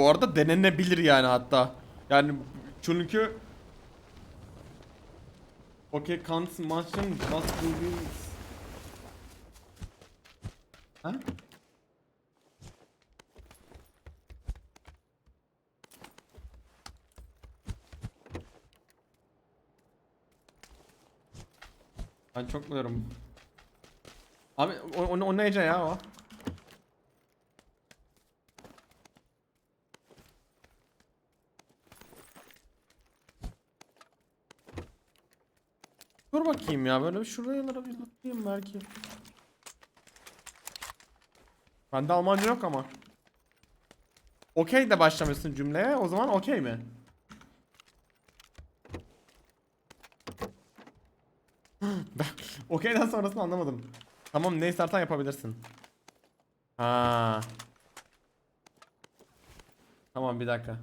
Bu arada denenebilir yani hatta. Yani çünkü Okay, can't mention just movies. Ha? Ben çok biliyorum. Abi o, o, o neyce ya o? Bakayım ya böyle şuralara bir bakayım belki. Bende Almanca yok ama. Okey de başlamışsın cümleye. O zaman okey mi? Okeyden sonrasını anlamadım. Tamam neyse artan yapabilirsin. Ha. Tamam bir dakika.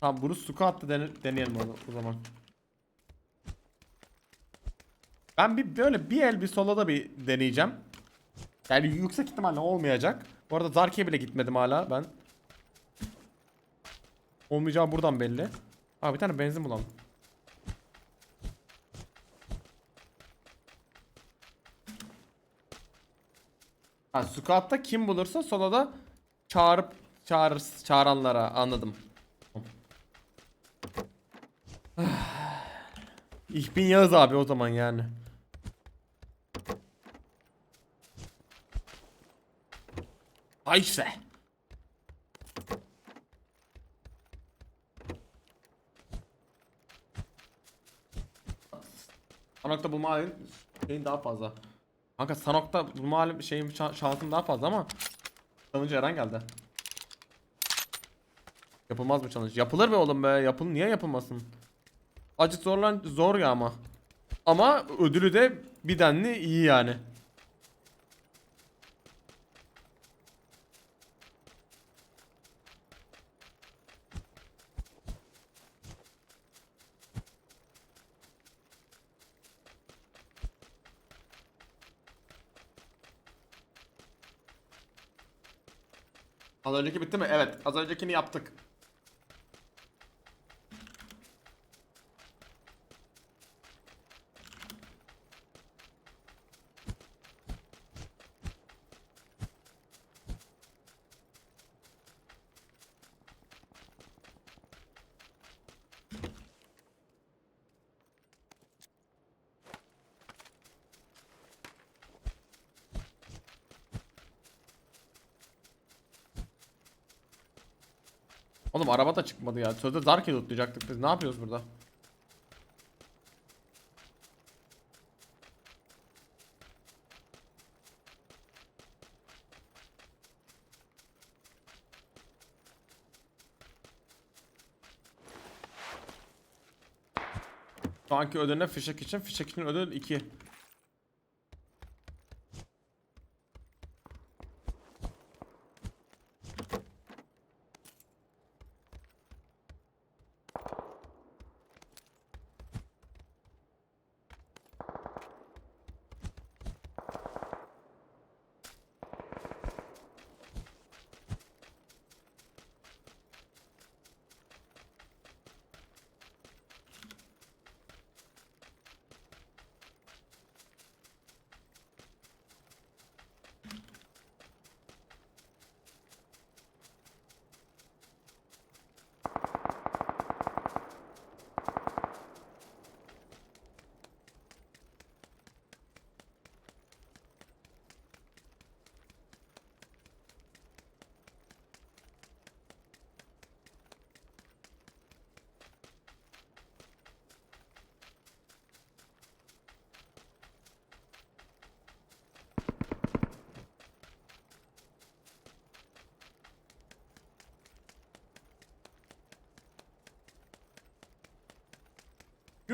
Tamam bunu suka attı dene deneyelim o zaman. Ben bir böyle bir el bir soloda bir deneyeceğim. Yani yüksek ihtimalle olmayacak. Bu arada Zarki'ye bile gitmedim hala ben. Olmayacağı buradan belli. Aa bir tane benzin bulalım. Ha squat'ta kim bulursa soloda çağırıp çağırır çağıranlara anladım. Ich bin Yağız abi o zaman yani. Ayşe. Sanok'ta bulma halin şeyin daha fazla. Kanka Sanok'ta bulma halim şeyin şa- şansım daha fazla ama Challenge Eren geldi. Yapılmaz mı challenge? Yapılır be oğlum be. Yapıl niye yapılmasın? Acık zorlan zor ya ama. Ama ödülü de bir denli iyi yani. Az önceki bitti mi? Evet. Az öncekini yaptık. Oğlum araba da çıkmadı ya. Sözde Zarki lootlayacaktık biz. Ne yapıyoruz burada? Şu anki ödülüne fişek için. Fişek için ödül 2.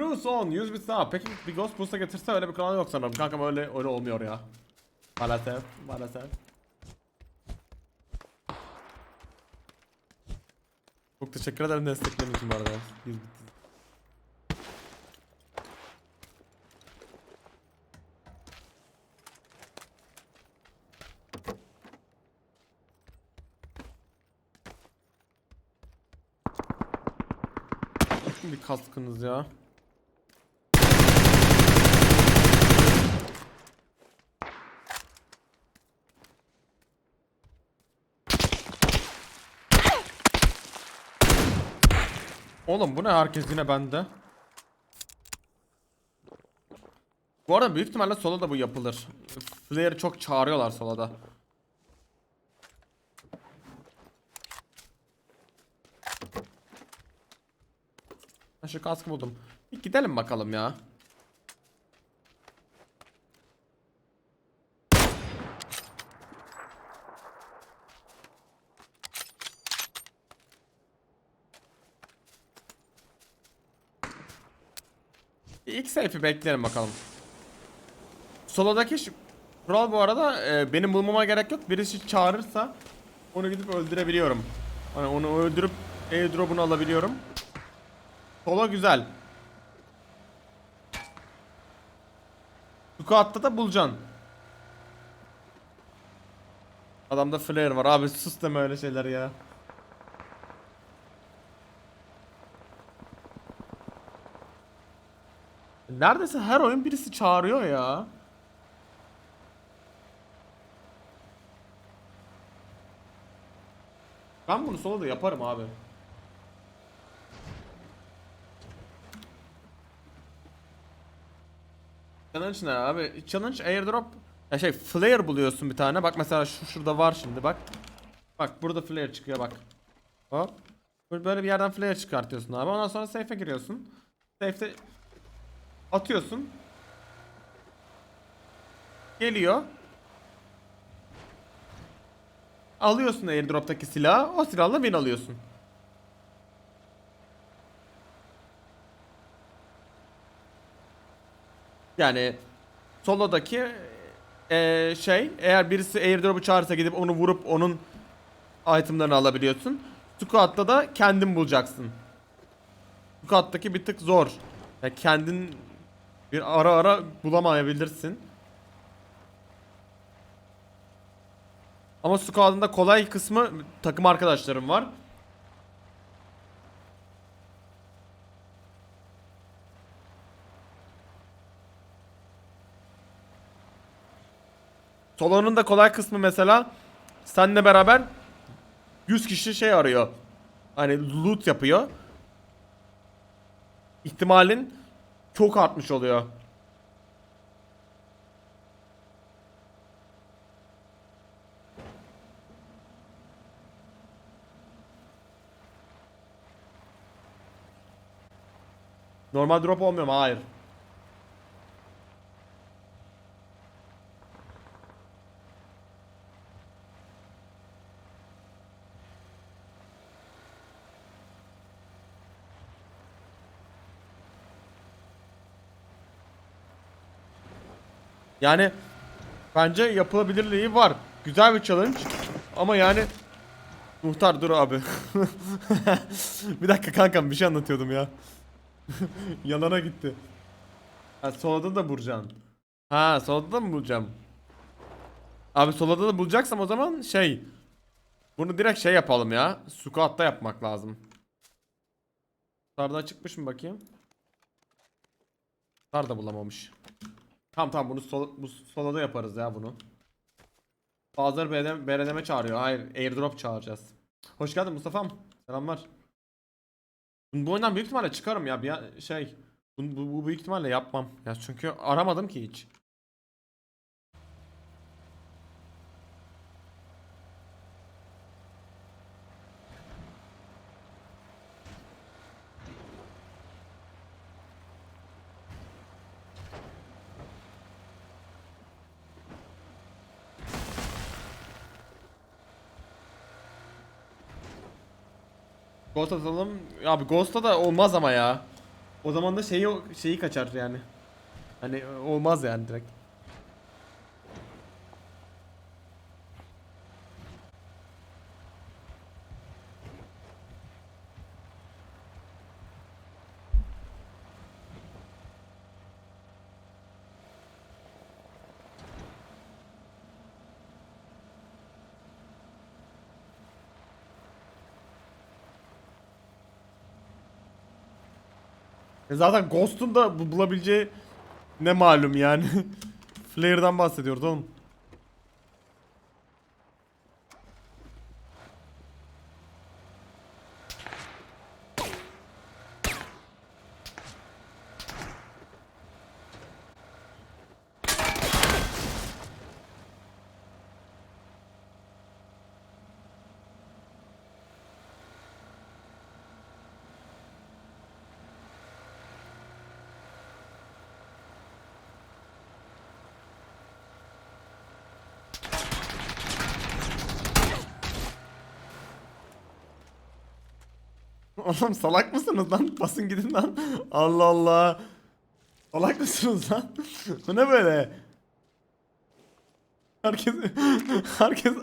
Cruson 100 bit daha. Peki bir Ghost Boost'a getirse öyle bir kanal yok sanırım. Kankam öyle öyle olmuyor ya. Maalesef, maalesef. Çok teşekkür ederim desteklerin için bu arada. 100 bit. bir kaskınız ya. Oğlum bu ne herkes yine bende. Bu arada büyük ihtimalle solo da bu yapılır. Flare'ı çok çağırıyorlar soloda. Ben şu kaskı buldum. Bir gidelim bakalım ya. İlk safe'i bekleyelim bakalım. Solodaki kural bu arada e, benim bulmama gerek yok. Birisi çağırırsa onu gidip öldürebiliyorum. Hani onu öldürüp airdrop'unu alabiliyorum. Solo güzel. Squat'ta da bulacaksın. Adamda flare var abi sus deme öyle şeyler ya. Neredeyse her oyun birisi çağırıyor ya. Ben bunu solo da yaparım abi. Challenge ne abi? Challenge airdrop ya şey flare buluyorsun bir tane. Bak mesela şu şurada var şimdi bak. Bak burada flare çıkıyor bak. Hop. Böyle bir yerden flare çıkartıyorsun abi. Ondan sonra safe'e giriyorsun. Safe'de atıyorsun. Geliyor. Alıyorsun airdrop'taki silahı. O silahla win alıyorsun. Yani solodaki eee, şey eğer birisi airdrop'u çağırırsa gidip onu vurup onun itemlerini alabiliyorsun. Squat'ta da kendin bulacaksın. Squat'taki bir tık zor. Ya kendin bir ara ara bulamayabilirsin. Ama squad'ın da kolay kısmı takım arkadaşlarım var. Solo'nun da kolay kısmı mesela seninle beraber 100 kişi şey arıyor. Hani loot yapıyor. İhtimalin çok artmış oluyor. Normal drop olmuyor mu? Hayır. Yani bence yapılabilirliği var. Güzel bir challenge. Ama yani Muhtar dur abi. bir dakika kankam bir şey anlatıyordum ya. Yanana gitti. Ha solada da vuracaksın. Ha solada da mı bulacağım? Abi solada da bulacaksam o zaman şey. Bunu direkt şey yapalım ya. Squat'ta yapmak lazım. Sarda çıkmış mı bakayım? Sar da bulamamış. Tamam tamam bunu sol, bu solada yaparız ya bunu. Bazıları BRDM, BRDM çağırıyor. Hayır airdrop çağıracağız. Hoş geldin Mustafa'm. Selamlar. Bu oyundan büyük ihtimalle çıkarım ya. Bir şey. Bu, bu, bu büyük ihtimalle yapmam. Ya çünkü aramadım ki hiç. Ghost atalım. Abi Ghost'ta da olmaz ama ya. O zaman da şeyi şeyi kaçar yani. Hani olmaz yani direkt. E zaten Ghost'un da bu- bulabileceği ne malum yani. Flare'dan bahsediyoruz oğlum. Oğlum salak mısınız lan? Basın gidin lan. Allah Allah. Salak mısınız lan? Bu ne böyle? Herkes herkes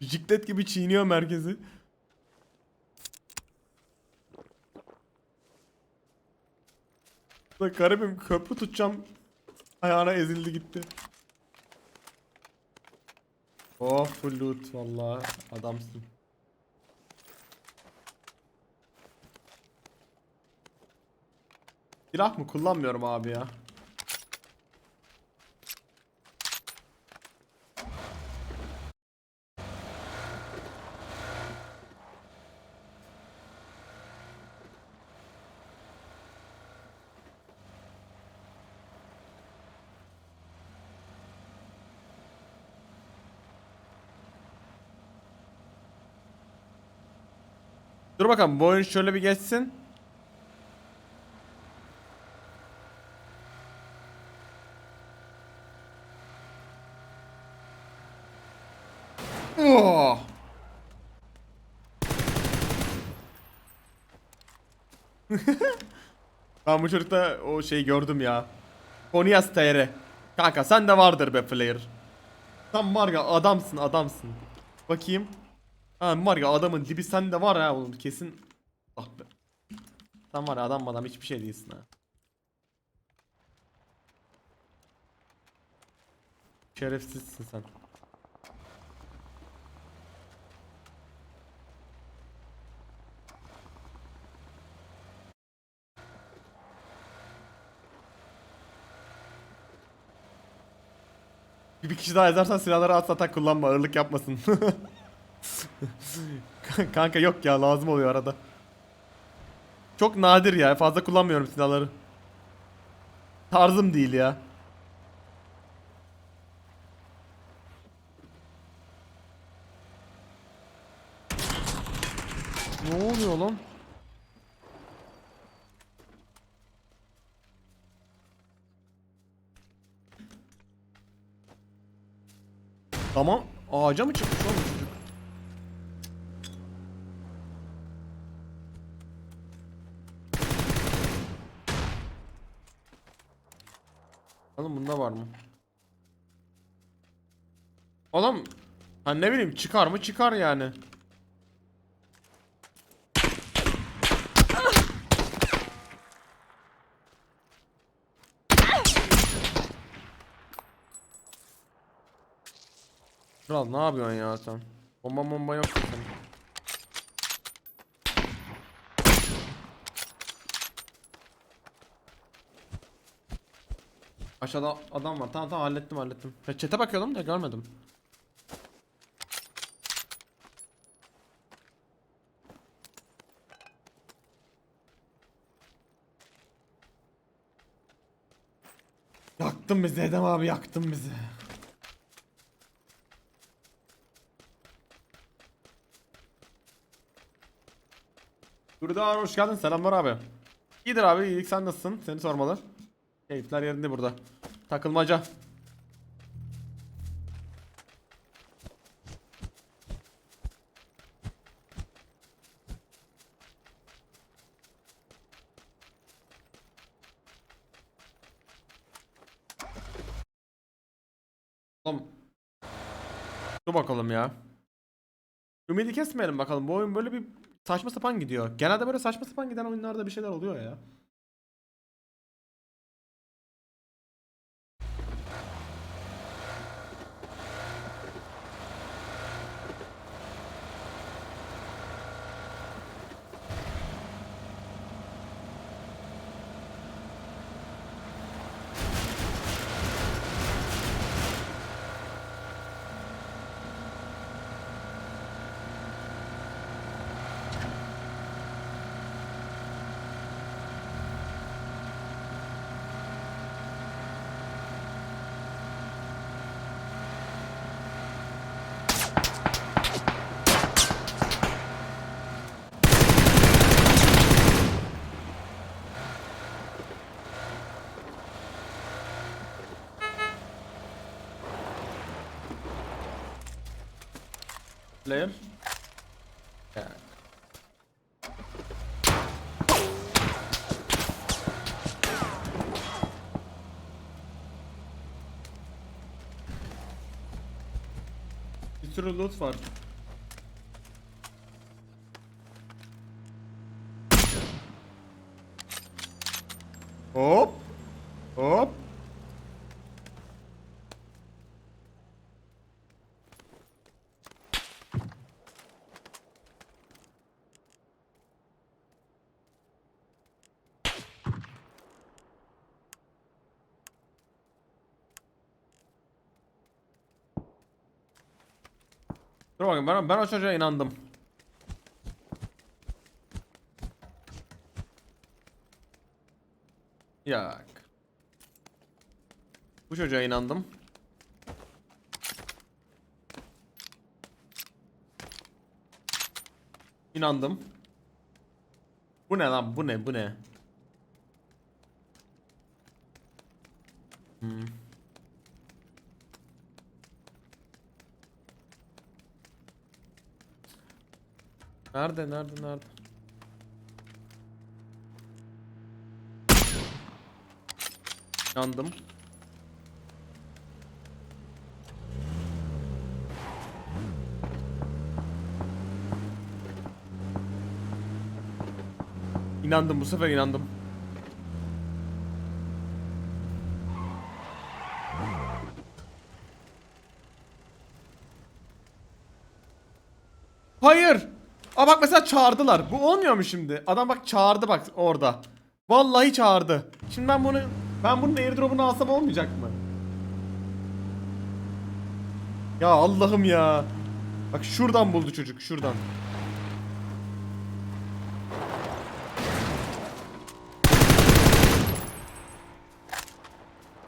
jiklet gibi çiğniyor merkezi. Bak garibim köprü tutacağım. Ayağına ezildi gitti. Oh full loot vallahi adamsın. Silah mı kullanmıyorum abi ya. Dur bakalım bu oyun şöyle bir geçsin. Oh. ben bu çocukta o şeyi gördüm ya. Konyas TR. Kanka sen de vardır be player. Sen var ya adamsın adamsın. Bakayım. Ha var ya adamın dibi sende var ha oğlum kesin. Ah be. Sen var ya adam adam hiçbir şey değilsin ha. Şerefsizsin sen. Bir kişi daha yazarsan silahları at atak kullanma ağırlık yapmasın. Kanka yok ya lazım oluyor arada. Çok nadir ya fazla kullanmıyorum silahları. Tarzım değil ya. Ne oluyor lan? Tamam. Ağaca mı çıkmış oğlum? Oğlum bunda var mı? Oğlum ha ne bileyim çıkar mı çıkar yani. Kral ne yapıyorsun ya sen? Bomba bomba yok senin. Aşağıda adam var. Tamam tamam hallettim hallettim. Chat'e bakıyordum da görmedim. Yaktın bizi Edem abi yaktın bizi. Durda hoş geldin. Selamlar abi. İyidir abi. iyilik sen nasılsın? Seni sormalı. Keyifler yerinde burada. Takılmaca. Oğlum. Dur bakalım ya. Ümidi kesmeyelim bakalım. Bu oyun böyle bir saçma sapan gidiyor. Genelde böyle saçma sapan giden oyunlarda bir şeyler oluyor ya. Player. Ya. Bir sürü loot var. Hop. Hop. Ben, ben o çocuğa inandım. Yak. Bu çocuğa inandım. İnandım. Bu ne lan bu ne bu ne? Hmm. Nerede nerede nerede? Yandım. İnandım bu sefer inandım. Hayır. Aa bak mesela çağırdılar. Bu olmuyor mu şimdi? Adam bak çağırdı bak orada. Vallahi çağırdı. Şimdi ben bunu ben bunun airdrop'unu alsam olmayacak mı? Ya Allah'ım ya. Bak şuradan buldu çocuk şuradan.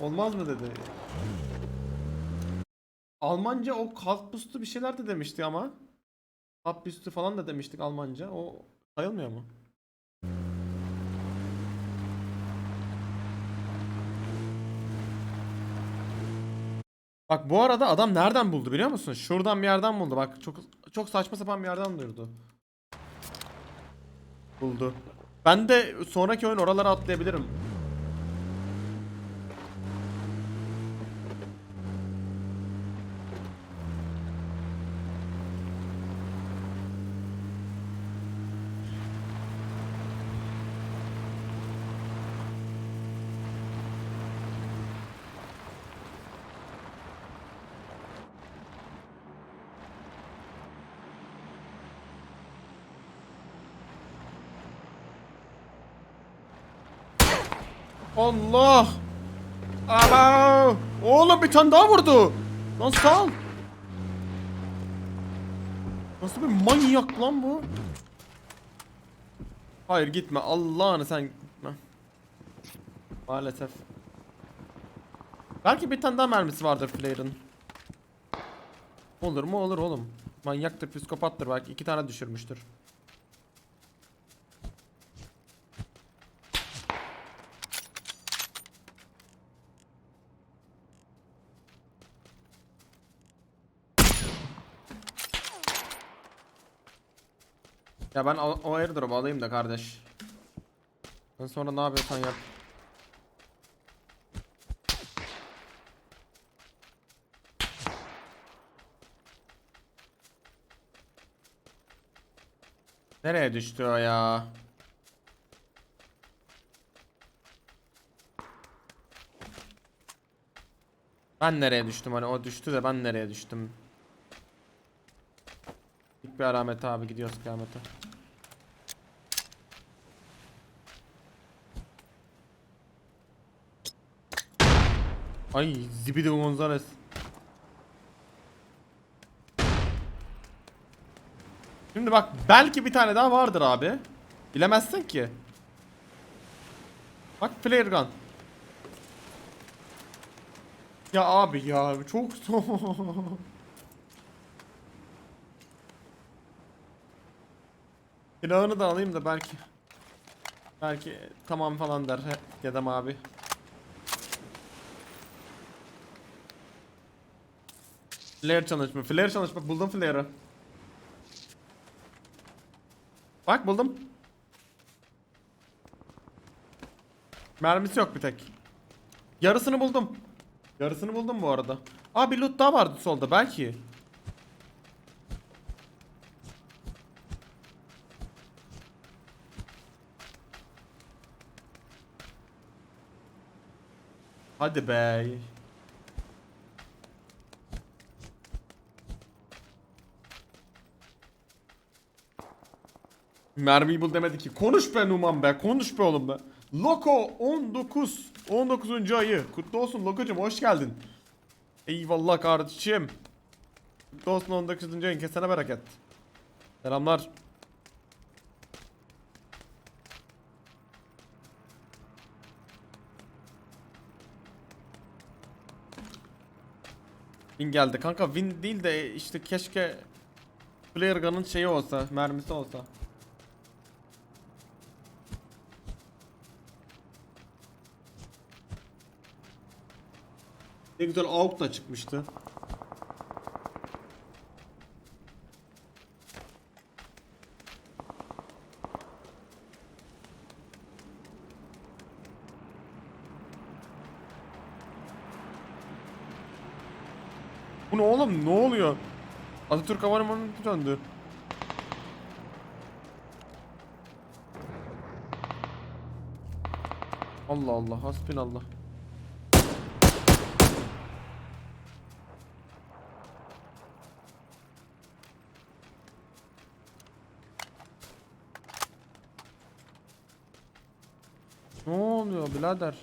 Olmaz mı dedi. Almanca o kalk bustu bir şeyler de demişti ama. Bustu falan da demiştik Almanca. O sayılmıyor mu? Bak bu arada adam nereden buldu biliyor musun? Şuradan bir yerden buldu. Bak çok çok saçma sapan bir yerden duyurdu. Buldu. Ben de sonraki oyun oralara atlayabilirim. Allah! Aba! Oğlum bir tane daha vurdu. Lan sal. Nasıl bir manyak lan bu? Hayır gitme Allah'ını sen gitme. Maalesef. Belki bir tane daha mermisi vardır Flare'ın. Olur mu olur oğlum. Manyaktır, psikopattır belki iki tane düşürmüştür. Ya ben o, o airdrop alayım da kardeş. Ben sonra ne yapıyorsan yap. Nereye düştü o ya? Ben nereye düştüm hani o düştü de ben nereye düştüm? İlk bir alamet abi gidiyoruz kıyamete. Ay Zibidi Gonzales. Şimdi bak belki bir tane daha vardır abi. Bilemezsin ki. Bak flare gun. Ya abi ya çok zor. Silahını da alayım da belki. Belki tamam falan der Gedem abi. Flare çalışma. Flare çalışma. Buldum flare'ı. Bak buldum. Mermisi yok bir tek. Yarısını buldum. Yarısını buldum bu arada. Aa bir loot daha vardı solda belki. Hadi be. Mermiyi bul demedi ki. Konuş be Numan be. Konuş be oğlum be. Loko 19. 19. ayı. Kutlu olsun Loko'cum hoş geldin. Eyvallah kardeşim. Kutlu olsun 19. ayın kesene bereket. Selamlar. Win geldi kanka win değil de işte keşke Player gun'ın şeyi olsa, mermisi olsa. Ne güzel AUK da çıkmıştı. Bu ne oğlum? Ne oluyor? Atatürk Havalimanı'nı döndü. Allah Allah, hasbinallah. Ne oluyor birader?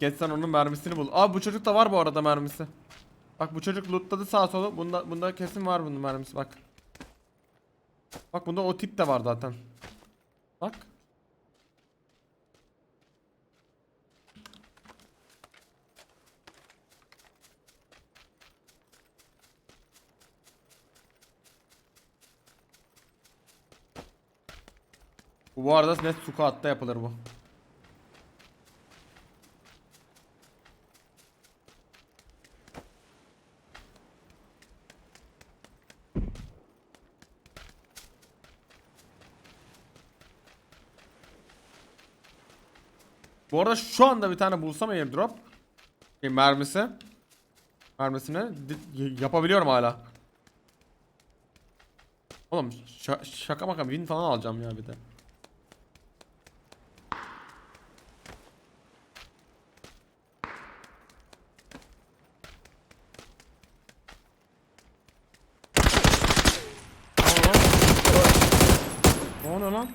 Geç sen onun mermisini bul. Aa bu çocuk da var bu arada mermisi. Bak bu çocuk lootladı sağ solu. Bunda bunda kesin var bunun mermisi bak. Bak bunda o tip de var zaten. Bak. Bu arada net squat'ta yapılır bu. Bu arada şu anda bir tane bulsam airdrop şey, mermisi mermisini yapabiliyorum hala. Oğlum şa- şaka maka win falan alacağım ya bir de. Ne oluyor lan?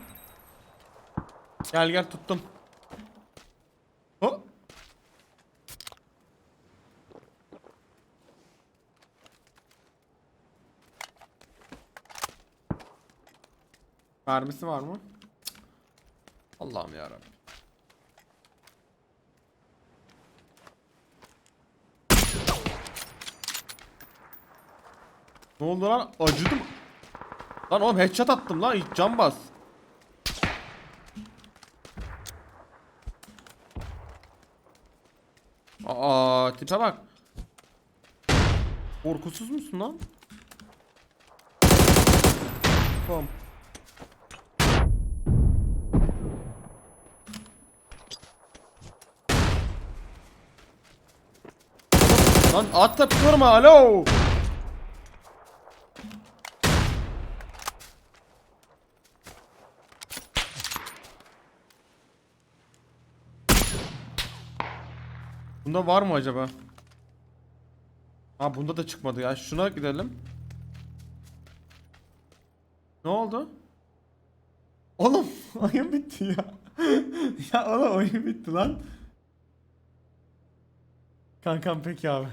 Gel gel tuttum. Ho. Mermisi var mı? Allah'ım ya Ne oldu lan? Acıdım. Lan oğlum headshot attım lan. Hiç can bas. Aa tipe bak. Korkusuz musun lan? Tamam. Lan at da durma alo. Bunda var mı acaba? Ha bunda da çıkmadı ya. Şuna gidelim. Ne oldu? Oğlum oyun bitti ya. ya oğlum oyun bitti lan. Kankam peki abi.